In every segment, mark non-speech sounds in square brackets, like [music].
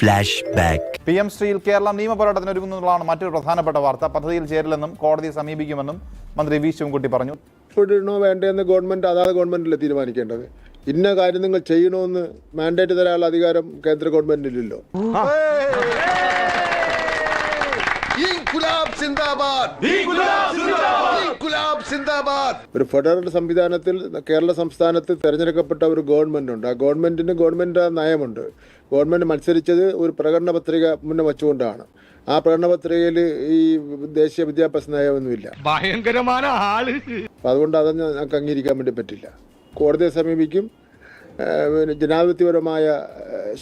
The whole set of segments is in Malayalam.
ഫ്ലാഷ്ബാക്ക് പി എം ശ്രീയിൽ കേരളം നിയമ പോരാട്ടത്തിന് ഒരുങ്ങുന്നതാണ് മറ്റൊരു പ്രധാനപ്പെട്ട വാർത്ത. പദ്ധതിയിൽ ചേരില്ലെന്നും കോടതിയെ സമീപിക്കുമെന്നും മന്ത്രി വി ശിവൻകുട്ടി പറഞ്ഞു. ഉൾപ്പെടണോ വേണ്ടതെന്ന് ഗവൺമെന്റ് അതാത് ഗവൺമെന്റിലെ തീരുമാനിക്കേണ്ടത്. ഇന്ന കാര്യം നിങ്ങൾ ചെയ്യണമെന്ന് മാൻഡേറ്റ് തരാനുള്ള അധികാരം കേന്ദ്ര ഗവൺമെന്റിലില്ലല്ലോ ഒരു ഫെഡറൽ സംവിധാനത്തിൽ കേരള സംസ്ഥാനത്ത് തെരഞ്ഞെടുക്കപ്പെട്ട ഒരു ഗവൺമെന്റ് ഉണ്ട്. ആ ഗവൺമെന്റിന് ഗവൺമെന്റ് നയമുണ്ട്. ഗവൺമെന്റ് മത്സരിച്ചത് ഒരു പ്രകടന പത്രിക മുന്നേ വച്ചുകൊണ്ടാണ്. ആ പ്രകടന പത്രികയിൽ ഈ ദേശീയ വിദ്യാഭ്യാസ നയമൊന്നുമില്ല. ഭയങ്കരമായ ആൾ. അതുകൊണ്ട് അതൊന്നും ഞങ്ങൾക്ക് അംഗീകരിക്കാൻ വേണ്ടി പറ്റില്ല. കോടതിയെ സമീപിക്കും ജനാധിപത്യപരമായ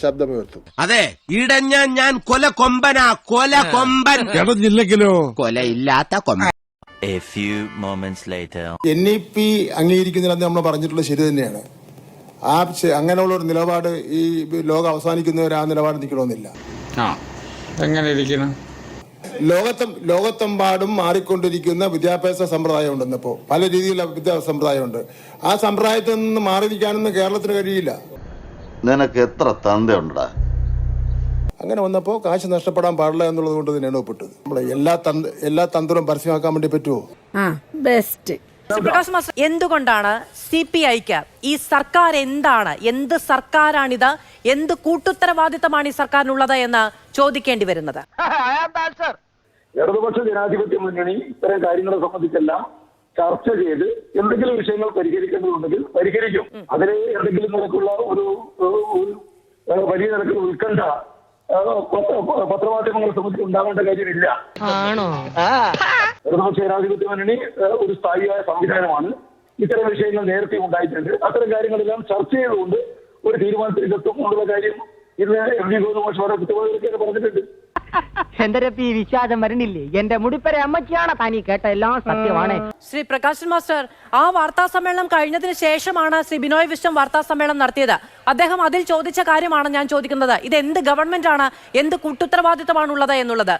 ശബ്ദമുയർത്തും. അതെ ഇടഞ്ഞ ഞാൻ കൊല കൊമ്പനാ കൊല കൊമ്പൻ. ഇടഞ്ഞില്ലെങ്കിലോ കൊലയില്ലാത്ത കൊമ്പൻ. A few moments later. N E P അംഗീകരിക്കുന്നതിനകത്ത് നമ്മൾ പറഞ്ഞിട്ടുള്ളത് ശരി തന്നെയാണ്. ആ അങ്ങനെയുള്ള ഒരു നിലപാട് ഈ ലോകം അവസാനിക്കുന്നവരെ ആ നിലപാട് നിൽക്കണമെന്നില്ല. ആ എങ്ങനെ ഇരിക്കണം ലോകത്തും ലോകത്തെമ്പാടും മാറിക്കൊണ്ടിരിക്കുന്ന വിദ്യാഭ്യാസ സമ്പ്രദായം ഉണ്ടെന്നിപ്പോൾ പല രീതിയിലുള്ള വിദ്യാഭ്യാസ സമ്പ്രദായമുണ്ട്. ആ സമ്പ്രദായത്തിൽ നിന്ന് മാറിയിരിക്കാനൊന്നും കേരളത്തിന് കഴിയില്ല. നിനക്ക് എത്ര തന്തയുണ്ടടാ? അങ്ങനെ വന്നപ്പോൾ കാശ് നഷ്ടപ്പെടാൻ പാടില്ല എന്നുള്ളത് കൊണ്ട് തന്നെയാണ് ഒപ്പിട്ടത്. നമ്മളെ എല്ലാ തന്ത എല്ലാ തന്ത്രവും പരസ്യമാക്കാൻ വേണ്ടി പറ്റുമോ ബെസ്റ്റ് പ്രകാശ് മാസ്റ്റർ എന്തുകൊണ്ടാണ് സി പി ഐക്ക് ഈ സർക്കാർ എന്താണ്? എന്ത് സർക്കാരാണിത്? എന്ത് കൂട്ടുത്തരവാദിത്തമാണ് ഈ സർക്കാരിനുള്ളത് എന്ന് ചോദിക്കേണ്ടി വരുന്നത്? [laughs] ഇടതുപക്ഷ ജനാധിപത്യ മുന്നണി ഇത്തരം കാര്യങ്ങളെ സംബന്ധിച്ചെല്ലാം ചർച്ച ചെയ്ത് എന്തെങ്കിലും വിഷയങ്ങൾ പരിഹരിക്കേണ്ടതുണ്ടെങ്കിൽ പരിഹരിക്കും. അതിന് എന്തെങ്കിലും നിരക്കുള്ള ഒരു വലിയ നിരക്കുള്ള ഉത്കണ്ഠ പത്രമാധ്യമങ്ങളെ സംബന്ധിച്ച് ഉണ്ടാവേണ്ട കാര്യമില്ല. ഇടതുപക്ഷ ജനാധിപത്യ മുന്നണി ഒരു സ്ഥായിയായ സംവിധാനമാണ്. ഇത്തരം വിഷയങ്ങൾ നേരത്തെ ഉണ്ടായിട്ടുണ്ട്. അത്തരം കാര്യങ്ങളെല്ലാം ചർച്ച ചെയ്തുകൊണ്ട് ഒരു തീരുമാനത്തിലെത്തും എന്നുള്ള കാര്യം ഇന്ന് എം ഡി ഗോതമാഷ് വളരെ കൃത്യമായി പറഞ്ഞിട്ടുണ്ട്. സത്യമാണ്. ശ്രീ പ്രകാശൻ മാസ്റ്റർ ആ വാർത്താ സമ്മേളനം കഴിഞ്ഞതിന് ശേഷമാണ് ശ്രീ ബിനോയ് വിശ്വം വാർത്താ സമ്മേളനം നടത്തിയത്. അദ്ദേഹം അതിൽ ചോദിച്ച കാര്യമാണ് ഞാൻ ചോദിക്കുന്നത്. ഇത് എന്ത് ഗവൺമെന്റ് ആണ്? എന്ത് കൂട്ടുത്തരവാദിത്തമാണുള്ളത് എന്നുള്ളത്.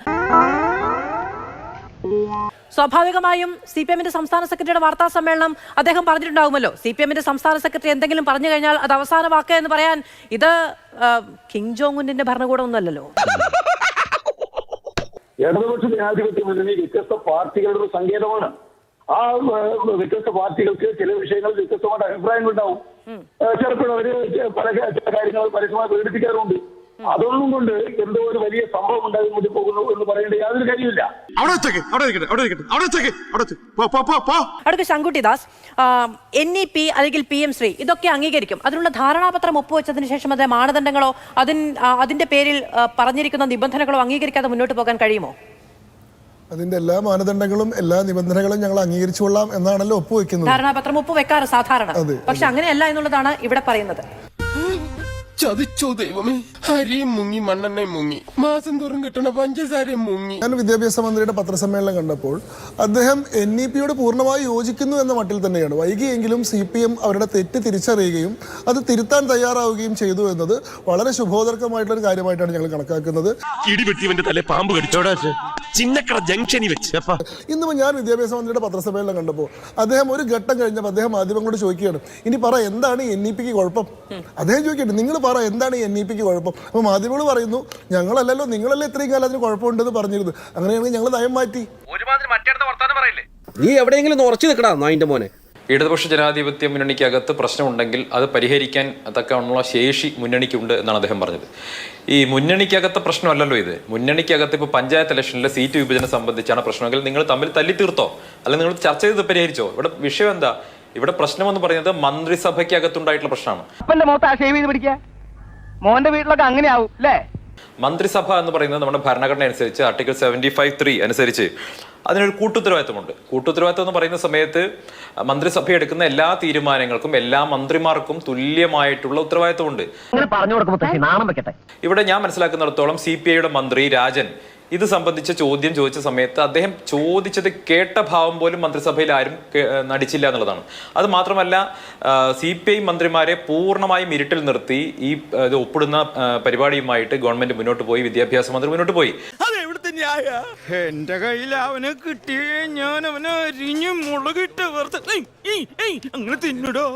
സ്വാഭാവികമായും സി പി എമ്മിന്റെ സംസ്ഥാന സെക്രട്ടറിയുടെ വാർത്താ സമ്മേളനം അദ്ദേഹം പറഞ്ഞിട്ടുണ്ടാകുമല്ലോ സി പി എമ്മിന്റെ സംസ്ഥാന സെക്രട്ടറി എന്തെങ്കിലും പറഞ്ഞു കഴിഞ്ഞാൽ അത് അവസാന വാക്ക് എന്ന് പറയാൻ ഇത് കിങ് ജോങ് ഉന്നിന്റെ ഭരണകൂടം ഒന്നുമല്ലല്ലോ ഇടതുപക്ഷ ജനാധിപത്യ മുന്നണി വ്യത്യസ്ത പാർട്ടികളുടെ സങ്കേതമാണ്. ആ വ്യത്യസ്ത പാർട്ടികൾക്ക് ചില വിഷയങ്ങളിൽ വ്യത്യസ്തമായിട്ട് അഭിപ്രായങ്ങൾ ഉണ്ടാവും ചിലപ്പോഴും ചിലപ്പോൾ അവർ പല കാര്യങ്ങൾ പരസ്യമായി പ്രകടിപ്പിക്കാറുണ്ട് അതൊന്നും കൊണ്ട് എന്തോ ഒരു വലിയ സംഭവം ഉണ്ടായി മുടി പോകുന്നു എന്ന് പറയേണ്ട യാതൊരു കാര്യമില്ല അടുത്ത ശങ്കുട്ടിദാസ് എൻ ഇ പി അല്ലെങ്കിൽ പി എം ശ്രീ ഇതൊക്കെ അംഗീകരിക്കും. അതിനുള്ള ധാരണാപത്രം ഒപ്പുവെച്ചതിന് ശേഷം അതേ മാനദണ്ഡങ്ങളോ അതിൻ അതിന്റെ പേരിൽ പറഞ്ഞിരിക്കുന്ന നിബന്ധനകളോ അംഗീകരിക്കാതെ മുന്നോട്ട് പോകാൻ കഴിയുമോ? അതിന്റെ എല്ലാ മാനദണ്ഡങ്ങളും എല്ലാ നിബന്ധനകളും ഞങ്ങൾ അംഗീകരിച്ചുകൊള്ളാം എന്നാണല്ലോ ഒപ്പുവെക്കുന്നത് ധാരണാപത്രം ഒപ്പുവെക്കാറ് സാധാരണ. പക്ഷെ അങ്ങനെയല്ല എന്നുള്ളതാണ് ഇവിടെ പറയുന്നത്. ചതിച്ചോ ദൈവമേ? അരിയും മുങ്ങി മണ്ണെണ്ണയും മുങ്ങി. മാസം തോറും കിട്ടണ പഞ്ചസാരയും മുങ്ങി. ഞാൻ വിദ്യാഭ്യാസ മന്ത്രിയുടെ പത്രസമ്മേളനം കണ്ടപ്പോൾ അദ്ദേഹം എൻ ഇ പിയോട് പൂർണമായി യോജിക്കുന്നു എന്ന മട്ടിൽ തന്നെയാണ്. വൈകിയെങ്കിലും സി പി എം അവരുടെ തെറ്റ് തിരിച്ചറിയുകയും അത് തിരുത്താൻ തയ്യാറാവുകയും ചെയ്തു എന്നത് വളരെ ശുഭോദർക്കമായിട്ടുള്ള ഒരു കാര്യമായിട്ടാണ് ഞങ്ങൾ കണക്കാക്കുന്നത്. ഇടിവെട്ടിവന്റെ തലേ പാമ്പ് കടിച്ചോടാ ചിന്നക്കട ജംഗ്ഷനിൽ വെച്ച്. ഇന്നിപ്പോൾ ഞാൻ വിദ്യാഭ്യാസ മന്ത്രിയുടെ പത്രസമ്മേളനം കണ്ടപ്പോൾ അദ്ദേഹം ഒരു ഘട്ടം കഴിഞ്ഞപ്പോൾ അദ്ദേഹം മാധ്യമങ്ങളോട് ചോദിക്കുകയാണ് ഇനി പറ എന്താണ് എൻ ഇ പിക്ക് കുഴപ്പം? അദ്ദേഹം ചോദിക്കട്ടെ നിങ്ങൾ പറ എന്താണ് എൻ ഇ പിക്ക് കുഴപ്പം? അപ്പോൾ മാധ്യമങ്ങൾ പറയുന്നു ഞങ്ങളല്ലല്ലോ നിങ്ങളല്ലേ ഇത്രയും കാലം അതിന് കുഴപ്പമുണ്ടെന്ന് പറഞ്ഞിരുന്നു അങ്ങനെയാണെങ്കിൽ ഞങ്ങൾ നയം മാറ്റി. നീ എവിടെയെങ്കിലും ഉറച്ചു നിൽക്കടാ നായിന്റെ മോനെ. ഇടതുപക്ഷ ജനാധിപത്യ മുന്നണിക്കകത്ത് പ്രശ്നമുണ്ടെങ്കിൽ അത് പരിഹരിക്കാൻ തക്കവണ്ണമുള്ള ശേഷി മുന്നണിക്കുണ്ട് എന്നാണ് അദ്ദേഹം പറഞ്ഞത്. ഈ മുന്നണിക്കകത്തെ പ്രശ്നമല്ലല്ലോ ഇത്. മുന്നണിക്കകത്ത് ഇപ്പോൾ പഞ്ചായത്ത് ഇലക്ഷനിലെ സീറ്റ് വിഭജനം സംബന്ധിച്ചാണ് പ്രശ്നമെങ്കിൽ നിങ്ങൾ തമ്മിൽ തല്ലി തീർത്തോ? അല്ലെങ്കിൽ നിങ്ങൾ ചർച്ച ചെയ്ത് പരിഹരിച്ചോ? ഇവിടെ വിഷയം എന്താ? ഇവിടെ പ്രശ്നമെന്ന് പറയുന്നത് മന്ത്രിസഭയ്ക്കകത്തുണ്ടായിട്ടുള്ള പ്രശ്നമാണ്. മോന്റെ വീട്ടിലൊക്കെ അങ്ങനെയാവും അല്ലേ മന്ത്രിസഭ എന്ന് പറയുന്നത് നമ്മുടെ ഭരണഘടന അനുസരിച്ച് ആർട്ടിക്കിൾ സെവന്റി ഫൈവ് ത്രീ അനുസരിച്ച് അതിനൊരു കൂട്ടുത്തരവാദിത്വമുണ്ട് കൂട്ടുത്തരവാദിത്വം എന്ന് പറയുന്ന സമയത്ത് മന്ത്രിസഭ എടുക്കുന്ന എല്ലാ തീരുമാനങ്ങൾക്കും എല്ലാ മന്ത്രിമാർക്കും തുല്യമായിട്ടുള്ള ഉത്തരവാദിത്തമുണ്ട്. ഇവിടെ ഞാൻ മനസ്സിലാക്കുന്നിടത്തോളം സി പി ഐയുടെ മന്ത്രി രാജൻ ഇത് സംബന്ധിച്ച ചോദ്യം ചോദിച്ച സമയത്ത് അദ്ദേഹം ചോദിച്ചത് കേട്ട ഭാവം പോലും മന്ത്രിസഭയിൽ ആരും നടിച്ചില്ല എന്നുള്ളതാണ്. അത് മാത്രമല്ല സി പി ഐ മന്ത്രിമാരെ പൂർണമായും ഇരുട്ടിൽ നിർത്തി ഈ ഇത് ഒപ്പിടുന്ന പരിപാടിയുമായിട്ട് ഗവൺമെന്റ് മുന്നോട്ട് പോയി വിദ്യാഭ്യാസ മന്ത്രി മുന്നോട്ട് പോയി. എന്റെ കയ്യിൽ അവനെ കിട്ടിയേ ഞാൻ അവനെ അരിഞ്ഞ് മുളകിട്ട് അങ്ങനെ തിന്നിടോ?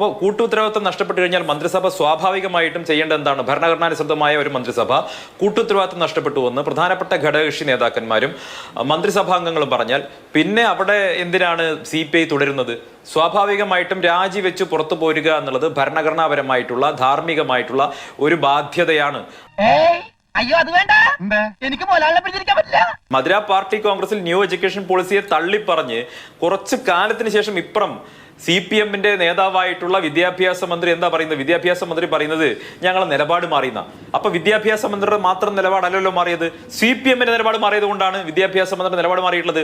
അപ്പോൾ കൂട്ടുത്തരവാദിത്വം നഷ്ടപ്പെട്ടു കഴിഞ്ഞാൽ മന്ത്രിസഭ സ്വാഭാവികമായിട്ടും ചെയ്യേണ്ട എന്താണ്? ഭരണഘടനാനുസൃതമായ ഒരു മന്ത്രിസഭ കൂട്ടുത്തരവാദിത്വം നഷ്ടപ്പെട്ടു എന്ന് പ്രധാനപ്പെട്ട ഘടകകക്ഷി നേതാക്കന്മാരും മന്ത്രിസഭാംഗങ്ങളും പറഞ്ഞാൽ പിന്നെ അവിടെ എന്തിനാണ് സി പി ഐ തുടരുന്നത്? സ്വാഭാവികമായിട്ടും രാജിവെച്ച് പുറത്തു പോരുക എന്നുള്ളത് ഭരണഘടനാപരമായിട്ടുള്ള ധാർമ്മികമായിട്ടുള്ള ഒരു ബാധ്യതയാണ്. അയ്യോ അത് വേണ്ട. എനിക്ക് മോലാളിനെ പിടിച്ചിരിക്കാൻ പറ്റില്ല. മധുര പാർട്ടി കോൺഗ്രസിൽ ന്യൂ എഡ്യൂക്കേഷൻ പോളിസിയെ തള്ളിപ്പറഞ്ഞ് കുറച്ച് കാലത്തിന് ശേഷം ഇപ്പുറം സി പി എമ്മിന്റെ നേതാവായിട്ടുള്ള വിദ്യാഭ്യാസ മന്ത്രി എന്താ പറയുന്നത്? വിദ്യാഭ്യാസ മന്ത്രി പറയുന്നത് ഞങ്ങൾ നിലപാട് മാറിയെന്ന. അപ്പൊ വിദ്യാഭ്യാസ മന്ത്രിയുടെ മാത്രം നിലപാടല്ലല്ലോ മാറിയത്. സി പി എമ്മിന്റെ നിലപാട് മാറിയത് കൊണ്ടാണ് വിദ്യാഭ്യാസ മന്ത്രി നിലപാട് മാറിയിട്ടുള്ളത്.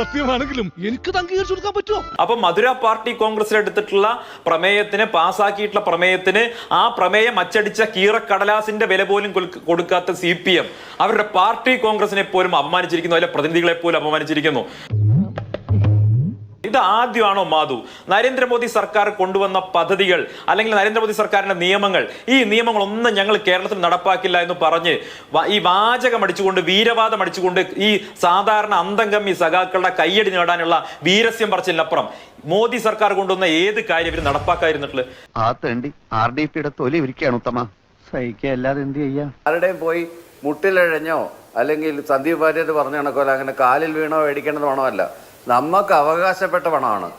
സത്യമാണെങ്കിലും എനിക്ക് അംഗീകരിച്ചു കൊടുക്കാൻ പറ്റുമോ? അപ്പൊ മധുര പാർട്ടി കോൺഗ്രസിൽ എടുത്തിട്ടുള്ള പ്രമേയത്തിന് പാസ്സാക്കിയിട്ടുള്ള പ്രമേയത്തിന് ആ പ്രമേയം അച്ചടിച്ച കീറക്കടലാസിന്റെ വില പോലും കൊടുക്കാത്ത സി പി എം. അവരുടെ പാർട്ടി കോൺഗ്രസിനെ പോലും അപമാനിച്ചിരിക്കുന്നു അതിലെ പ്രതിനിധികളെ പോലും അപമാനിച്ചിരിക്കുന്നു. ആദ്യമാണോ മാധു? നരേന്ദ്രമോദി സർക്കാർ കൊണ്ടുവന്ന പദ്ധതികൾ അല്ലെങ്കിൽ നരേന്ദ്രമോദി സർക്കാരിന്റെ നിയമങ്ങൾ ഈ നിയമങ്ങളൊന്നും ഞങ്ങൾ കേരളത്തിൽ നടപ്പാക്കില്ല എന്ന് പറഞ്ഞ് ഈ വാചകം അടിച്ചുകൊണ്ട് വീരവാദം അടിച്ചുകൊണ്ട് ഈ സാധാരണ അന്തംഗമ്മി സഖാക്കളുടെ കയ്യടി നേടാനുള്ള വീരസ്യം പറച്ചിലിനപ്പുറം മോദി സർക്കാർ കൊണ്ടുവന്ന ഏത് കാര്യം ഇവർ നടപ്പാക്കാതിരുന്നിട്ടുള്ളത്? ആ തേണ്ടി ആർ ഡി പിയുടെ തൊലി ഒരുക്കുകയാണ് ഉത്തമ. സഹിക്കുക അല്ലാതെ എന്ത് ചെയ്യാ? ആരുടെയും പോയി മുട്ടിലഴഞ്ഞോ അല്ലെങ്കിൽ സന്ദീപ് വാര്യർ പറഞ്ഞ അല്ല അങ്ങനെ കാലിൽ വീണോ മേടിക്കേണ്ടത് പണമല്ല നമുക്ക് അവകാശപ്പെട്ട പണമാണ്.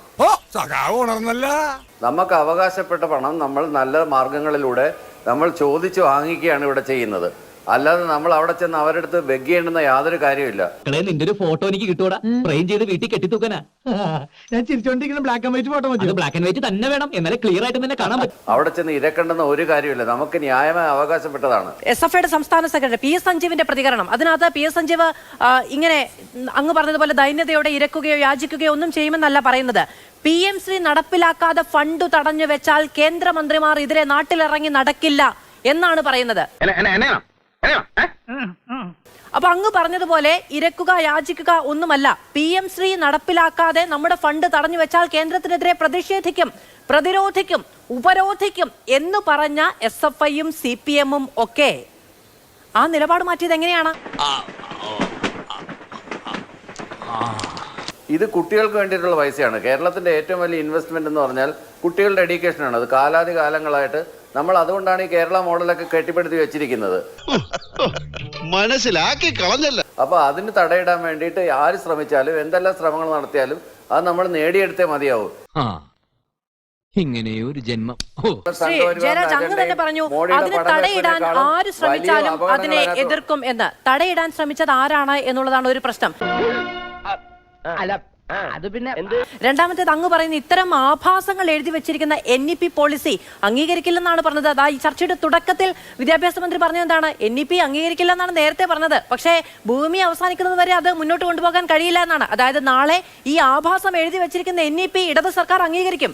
നമുക്ക് അവകാശപ്പെട്ട പണം നമ്മൾ നല്ല മാർഗങ്ങളിലൂടെ നമ്മൾ ചോദിച്ചു വാങ്ങിക്കുകയാണ് ഇവിടെ ചെയ്യുന്നത്. അല്ലാതെ നമ്മൾ അവിടെ ചെന്ന് അവരുടെ അടുത്ത് ബെഗ് ചെയ്യേണ്ടുന്ന യാതൊരു കാര്യമില്ല നിന്റെ ഒരു ഫോട്ടോ എനിക്ക് കിട്ടൂടാ. ഫ്രെയിം ചെയ്ത് വീട്ടിൽ കെട്ടിത്തൂക്കാനാ. [laughs] ഞാൻ ചിരിച്ചോണ്ടിരിക്കുന്ന ബ്ലാക്ക് ആൻഡ് വൈറ്റ് ഫോട്ടോ മതി ബ്ലാക്ക് ആൻഡ് വൈറ്റ് തന്നെ വേണം. എന്നാലേ ക്ലിയർ ആയിട്ട് തന്നെ കാണാൻ പറ്റും. അവിടെ ചെന്ന് ഇരക്കേണ്ടുന്ന ഒരു കാര്യമില്ല നമുക്ക് ന്യായമായ അവകാശപ്പെട്ടതാണ്. എസ് എഫ് ഐയുടെ സംസ്ഥാന സെക്രട്ടറി പി എസ് സഞ്ജീവിന്റെ പ്രതികരണം. അതിനകത്ത് പി എസ് സഞ്ജീവ് ഇങ്ങനെ അങ്ങ് പറഞ്ഞതുപോലെ ദൈന്യതയോടെ ഇരക്കുകയോ യാചിക്കുകയോ ഒന്നും ചെയ്യുമെന്നല്ല പറയുന്നത്. പി എം ശ്രീ നടപ്പിലാക്കാതെ ഫണ്ട് തടഞ്ഞു വെച്ചാൽ കേന്ദ്രമന്ത്രിമാർ ഇതിലെ നാട്ടിലിറങ്ങി നടക്കില്ല എന്നാണ് പറയുന്നത്. അപ്പൊ അങ്ങ് പറഞ്ഞതുപോലെ ഇരക്കുക യാചിക്കുക ഒന്നുമല്ല. പി എം ശ്രീ നടപ്പിലാക്കാതെ നമ്മുടെ ഫണ്ട് തടഞ്ഞു വെച്ചാൽ കേന്ദ്രത്തിനെതിരെ പ്രതിഷേധിക്കും പ്രതിരോധിക്കും ഉപരോധിക്കും എന്ന് പറഞ്ഞ എസ് എഫ് ഐയും സി പി എമ്മും ഒക്കെ. ആ നിലപാട് മാറ്റിയത് എങ്ങനെയാണ്? ഇത് കുട്ടികൾക്ക് വേണ്ടിയിട്ടുള്ള പൈസയാണ്. കേരളത്തിന്റെ ഏറ്റവും വലിയ ഇൻവെസ്റ്റ്മെന്റ് എന്ന് പറഞ്ഞാൽ കുട്ടികളുടെ എഡ്യൂക്കേഷൻ ആണ്. അത് കാലാതി കാലങ്ങളായിട്ട് നമ്മൾ അതുകൊണ്ടാണ് ഈ കേരള മോഡലൊക്കെ കെട്ടിപ്പടുത്തി വെച്ചിരിക്കുന്നത്. മനസ്സിലാക്കി കളഞ്ഞല്ല. അപ്പൊ അതിന് തടയിടാൻ വേണ്ടിയിട്ട് ആര് ശ്രമിച്ചാലും എന്തെല്ലാം ശ്രമങ്ങൾ നടത്തിയാലും അത് നമ്മൾ നേടിയെടുത്തേ മതിയാവും. ഇങ്ങനെ ഒരു ജന്മം. ജയരാജ് അങ്ങ് തന്നെ പറഞ്ഞു അതിനെ അതിന് തടയിടാൻ ആര് ശ്രമിച്ചാലും അതിനെ എതിർക്കും എന്ന്. തടയിടാൻ ശ്രമിച്ചത് ആരാണ് എന്നുള്ളതാണ് ഒരു പ്രശ്നം. അല്ല അത് പിന്നെ രണ്ടാമത്തേത് അങ്ങ് പറയുന്ന ഇത്തരം ആഭാസങ്ങൾ എഴുതി വെച്ചിരിക്കുന്ന എൻ ഇ പി പോളിസി അംഗീകരിക്കില്ലെന്നാണ് പറഞ്ഞത്. അതാ ഈ ചർച്ചയുടെ തുടക്കത്തിൽ വിദ്യാഭ്യാസ മന്ത്രി പറഞ്ഞത് എന്താണ്? എൻ ഇ പി അംഗീകരിക്കില്ലെന്നാണ് നേരത്തെ പറഞ്ഞത്. പക്ഷേ ഭൂമി അവസാനിക്കുന്നത് വരെ അത് മുന്നോട്ട് കൊണ്ടുപോകാൻ കഴിയില്ല എന്നാണ്. അതായത് നാളെ ഈ ആഭാസം എഴുതി വെച്ചിരിക്കുന്ന എൻ ഇ പി ഇടത് സർക്കാർ അംഗീകരിക്കും.